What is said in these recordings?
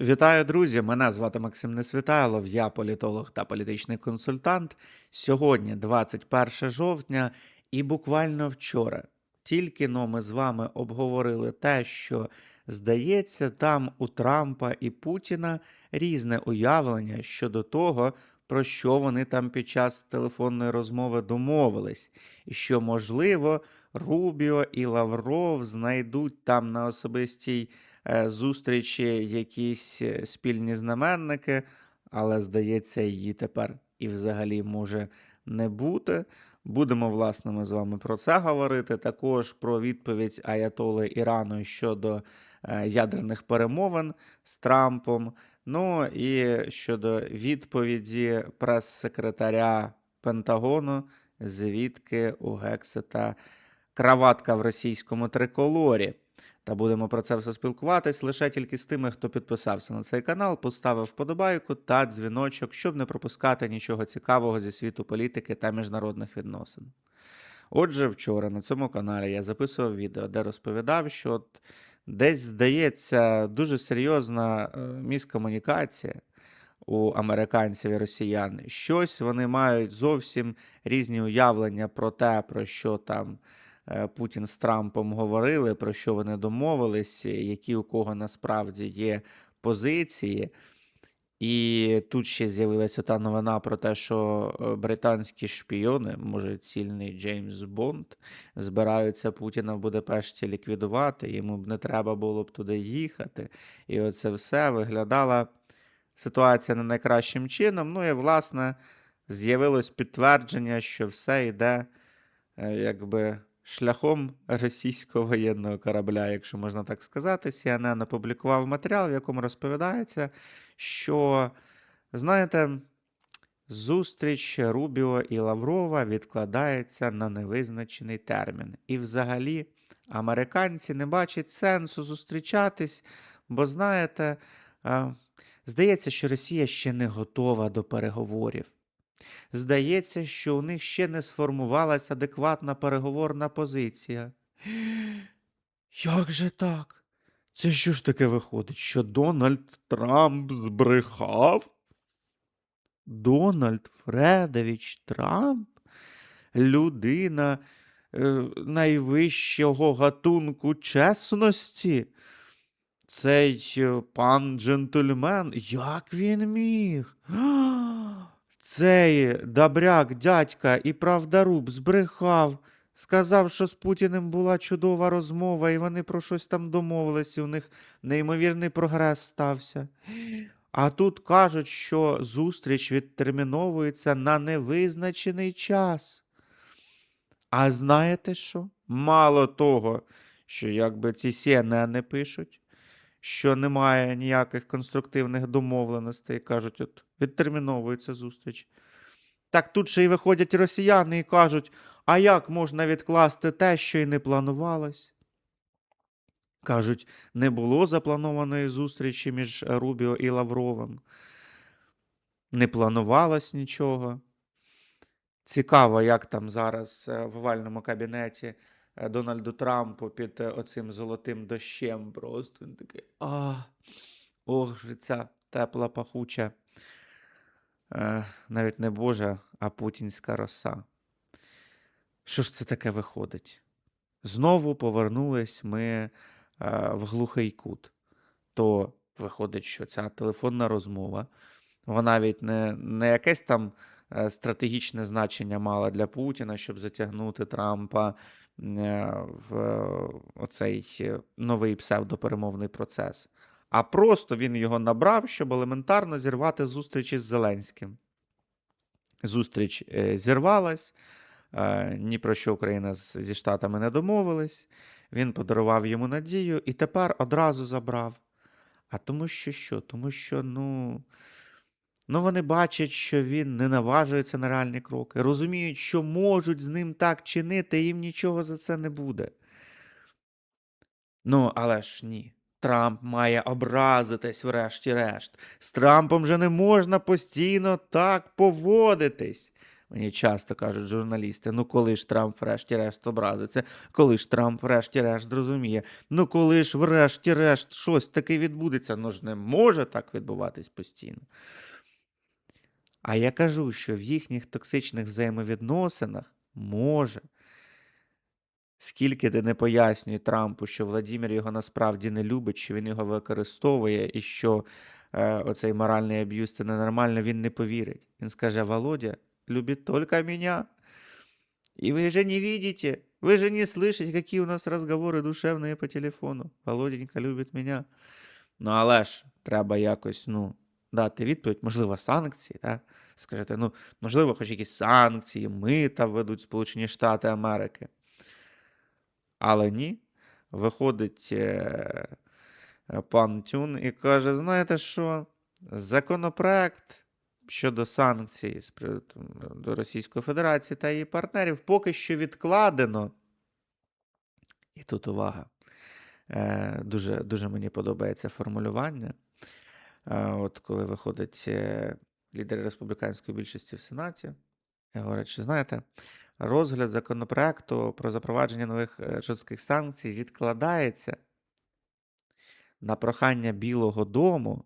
Вітаю, друзі! Мене звати Максим Несвітайлов, я політолог та політичний консультант. Сьогодні 21 жовтня, і буквально вчора тільки но ми з вами обговорили те, що здається, там у Трампа і Путіна різне уявлення щодо того, про що вони там під час телефонної розмови домовились, і що, можливо, Рубіо і Лавров знайдуть там на особистій е, зустрічі якісь е, спільні знаменники, але здається, її тепер і взагалі може не бути. Будемо, власне, ми з вами про це говорити. Також про відповідь Аятоли Ірану щодо е, ядерних перемовин з Трампом. Ну і щодо відповіді прес-секретаря Пентагону, звідки у Гексета краватка в російському триколорі. Та будемо про це все спілкуватись лише тільки з тими, хто підписався на цей канал, поставив вподобайку та дзвіночок, щоб не пропускати нічого цікавого зі світу політики та міжнародних відносин. Отже, вчора на цьому каналі я записував відео, де розповідав, що от десь здається дуже серйозна е, міскомунікація у американців і росіян. Щось вони мають зовсім різні уявлення про те, про що там е, Путін з Трампом говорили, про що вони домовились, які у кого насправді є позиції. І тут ще з'явилася та новина про те, що е, британські шпіони, може, цільний Джеймс Бонд, збираються Путіна в Будапешті ліквідувати, йому б не треба було б туди їхати. І оце все виглядала ситуація не найкращим чином. Ну і, власне, з'явилось підтвердження, що все йде е, якби шляхом російського воєнного корабля, якщо можна так сказати. CNN опублікував матеріал, в якому розповідається, що, знаєте, зустріч Рубіо і Лаврова відкладається на невизначений термін. І взагалі американці не бачать сенсу зустрічатись, бо, знаєте, здається, що Росія ще не готова до переговорів. Здається, що у них ще не сформувалася адекватна переговорна позиція. Як же так? Це що ж таке виходить, що Дональд Трамп збрехав? Дональд Фредович Трамп? Людина е, найвищого гатунку чесності? Цей е, пан джентльмен, як він міг? Цей добряк, дядька і правдаруб збрехав, сказав, що з Путіним була чудова розмова, і вони про щось там домовились, і у них неймовірний прогрес стався. А тут кажуть, що зустріч відтерміновується на невизначений час. А знаєте що? Мало того, що якби ці CNN пишуть, що немає ніяких конструктивних домовленостей, кажуть, от відтерміновується зустріч. Так тут ще й виходять росіяни і кажуть, а як можна відкласти те, що й не планувалось? Кажуть, не було запланованої зустрічі між Рубіо і Лавровим. Не планувалось нічого. Цікаво, як там зараз е, в овальному кабінеті Дональду Трампу під е, оцим золотим дощем. Просто він такий. А, ох, же ця тепла пахуча. Е, навіть не Божа, а путінська роса. Що ж це таке виходить? Знову повернулись ми е, в глухий кут. То виходить, що ця телефонна розмова, вона навіть не, не якесь там е, стратегічне значення мала для Путіна, щоб затягнути Трампа е, в оцей е, новий псевдоперемовний процес. А просто він його набрав, щоб елементарно зірвати зустріч із Зеленським. Зустріч е, зірвалась, е, ні про що Україна зі Штатами не домовилась. Він подарував йому надію і тепер одразу забрав. А тому що що? Тому що, ну. Ну, вони бачать, що він не наважується на реальні кроки, розуміють, що можуть з ним так чинити, їм нічого за це не буде. Ну, але ж ні. Трамп має образитись, врешті-решт. З Трампом же не можна постійно так поводитись. Мені часто кажуть журналісти: ну коли ж Трамп врешті-решт образиться, коли ж Трамп врешті-решт зрозуміє, ну коли ж врешті-решт щось таке відбудеться, ну ж не може так відбуватись постійно. А я кажу, що в їхніх токсичних взаємовідносинах може. Скільки ти не пояснюй Трампу, що Владимир його насправді не любить, що він його використовує, і що е, оцей моральний аб'юз це ненормально, він не повірить. Він скаже: Володя любить тільки мене. І ви же не видите, ви же не слышите, які у нас розговори душевні по телефону. Володенька любить мене. Ну, але ж треба якось, ну, дати відповідь, можливо, санкції, так? Скажете, ну, можливо, хоч якісь санкції, мита введуть Сполучені Штати Америки. Але ні. Виходить е, е, пан Тюн і каже: знаєте що? Законопроект щодо санкцій до Російської Федерації та її партнерів поки що відкладено. І тут увага. Е, Дуже, дуже мені подобається формулювання. От коли виходить е, лідер республіканської більшості в Сенаті, і говорить, що знаєте, розгляд законопроекту про запровадження нових е, жорстких санкцій відкладається на прохання Білого Дому,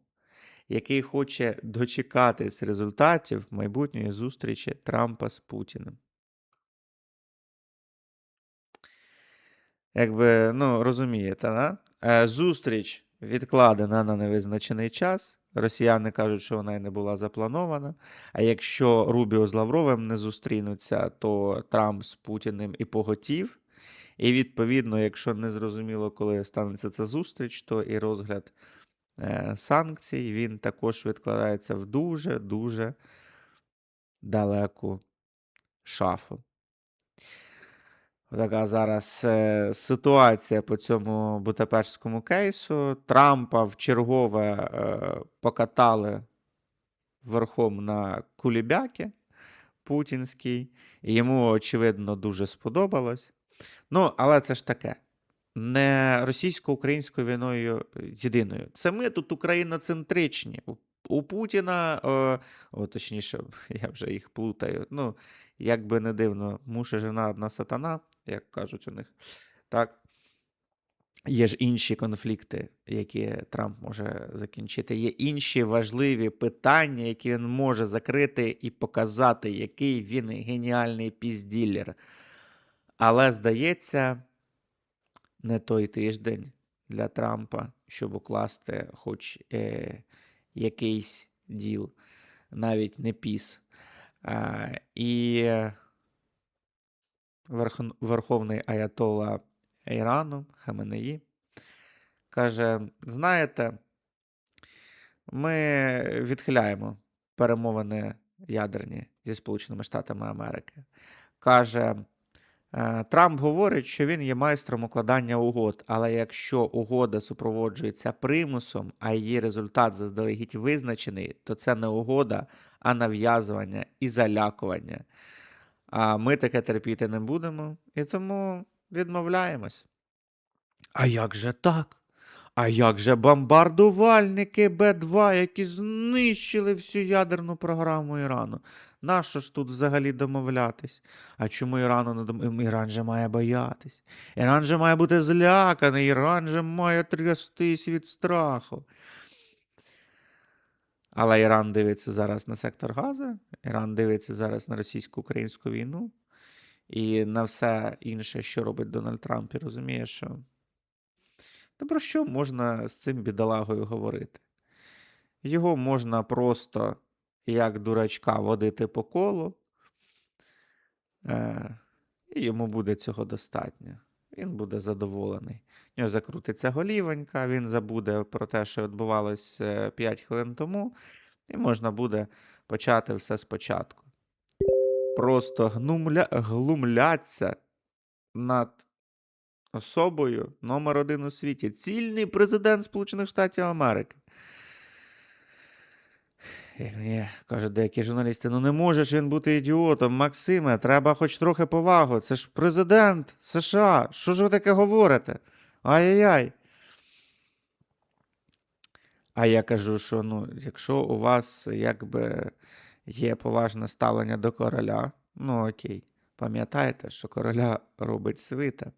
який хоче дочекатись результатів майбутньої зустрічі Трампа з Путіним. Якби, ну, розумієте, да? Е, Зустріч відкладена на невизначений час. Росіяни кажуть, що вона й не була запланована. А якщо Рубіо з Лавровим не зустрінуться, то Трамп з Путіним і поготів. І відповідно, якщо не зрозуміло, коли станеться ця зустріч, то і розгляд е, санкцій він також відкладається в дуже-дуже далеку шафу. Така зараз е, ситуація по цьому Будапештському кейсу. Трампа в чергове е, покатали верхом на кулібяки путінський, і йому, очевидно, дуже сподобалось. Ну, але це ж таке. Не російсько-українською війною єдиною. Це ми тут україноцентричні. У, Путіна, о, точніше, я вже їх плутаю. Ну, як би не дивно, муж і жена одна сатана, як кажуть у них. Так. Є ж інші конфлікти, які Трамп може закінчити. Є інші важливі питання, які він може закрити і показати, який він геніальний пізділер. Але, здається, не той тиждень для Трампа, щоб укласти хоч е, якийсь діл, навіть не піс. Е, і Верховний Аятола Ірану Хаменеї каже: знаєте, ми відхиляємо перемовини ядерні зі Сполученими Штатами Америки. Каже, «Е, Трамп говорить, що він є майстром укладання угод, але якщо угода супроводжується примусом, а її результат заздалегідь визначений, то це не угода, а нав'язування і залякування. А ми таке терпіти не будемо, і тому відмовляємось. А як же так? А як же бомбардувальники Б-2, які знищили всю ядерну програму Ірану? Нащо ж тут взагалі домовлятись? А чому Ірану не дом... Іран же має боятись? Іран же має бути зляканий, Іран же має трястись від страху. Але Іран дивиться зараз на сектор Гази, Іран дивиться зараз на російсько-українську війну і на все інше, що робить Дональд Трамп, і розуміє, що та про що можна з цим бідолагою говорити? Його можна просто як дурачка водити по колу, е, і йому буде цього достатньо. Він буде задоволений. В нього закрутиться голівонька, він забуде про те, що відбувалось 5 хвилин тому, і можна буде почати все спочатку. Просто гнумля... глумляться над особою номер один у світі. Цільний президент Сполучених Штатів Америки. Як мені кажуть деякі журналісти, ну не можеш він бути ідіотом, Максиме, треба хоч трохи повагу. Це ж президент США. Що ж ви таке говорите? Ай-яй-яй. А я кажу, що ну, якщо у вас якби є поважне ставлення до короля. Ну, окей, пам'ятаєте, що короля робить свита.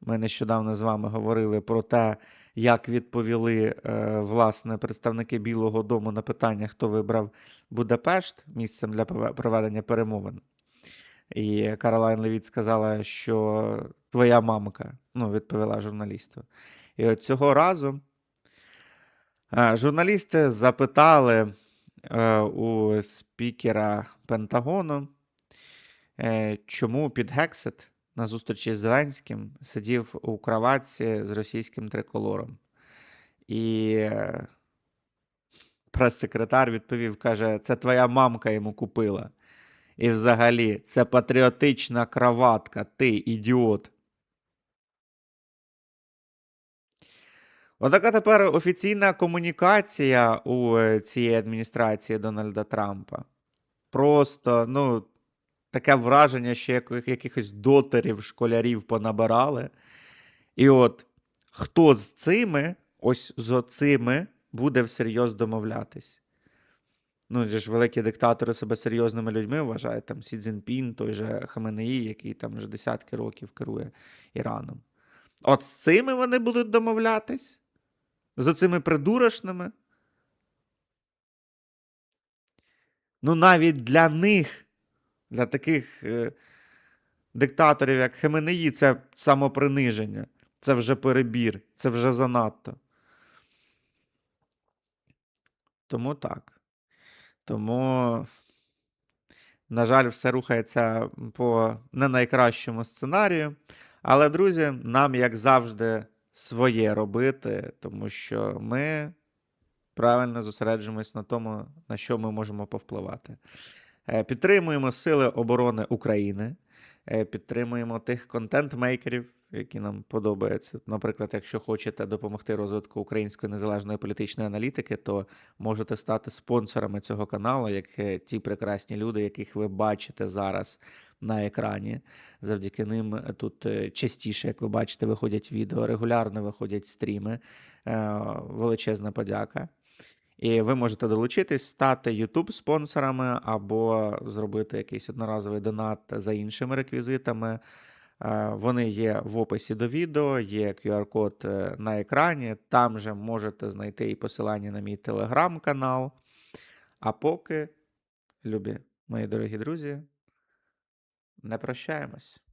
Ми нещодавно з вами говорили про те, як відповіли е, власне представники Білого Дому на питання, хто вибрав Будапешт місцем для проведення перемовин. І Каролайн Левіт сказала, що твоя мамка, ну, відповіла журналісту. І от цього разу е, журналісти запитали е, у спікера Пентагону, чому під Гексет на зустрічі з Зеленським сидів у кроватці з російським триколором. І е, прес-секретар відповів: каже, це твоя мамка йому купила. І взагалі, це патріотична краватка, ти ідіот. Отака тепер офіційна комунікація у е, цієї адміністрації Дональда Трампа. Просто, ну, таке враження, що яких, якихось дотерів, школярів понабирали. І от хто з цими, ось з оцими, буде всерйоз домовлятись? Ну, ж великі диктатори себе серйозними людьми вважають, там Сі Цзіньпін, той же Хаменеї, який там вже десятки років керує Іраном. От з цими вони будуть домовлятись? З оцими придурочними? Ну, навіть для них, для таких е, диктаторів, як Хеменеї, це самоприниження. Це вже перебір, це вже занадто. Тому так. Тому, на жаль, все рухається по не найкращому сценарію. Але, друзі, нам, як завжди, своє робити, тому що ми правильно зосереджуємось на тому, на що ми можемо повпливати. Е, Підтримуємо Сили оборони України, е, підтримуємо тих контент-мейкерів, які нам подобаються. Наприклад, якщо хочете допомогти розвитку української незалежної політичної аналітики, то можете стати спонсорами цього каналу, як е, ті прекрасні люди, яких ви бачите зараз на екрані. Завдяки ним тут частіше, як ви бачите, виходять відео, регулярно виходять стріми. Величезна подяка. І ви можете долучитись, стати YouTube спонсорами або зробити якийсь одноразовий донат за іншими реквізитами. Е, Вони є в описі до відео, є QR-код е, на екрані. Там же можете знайти і посилання на мій телеграм-канал. А поки, любі мої дорогі друзі, не прощаємось.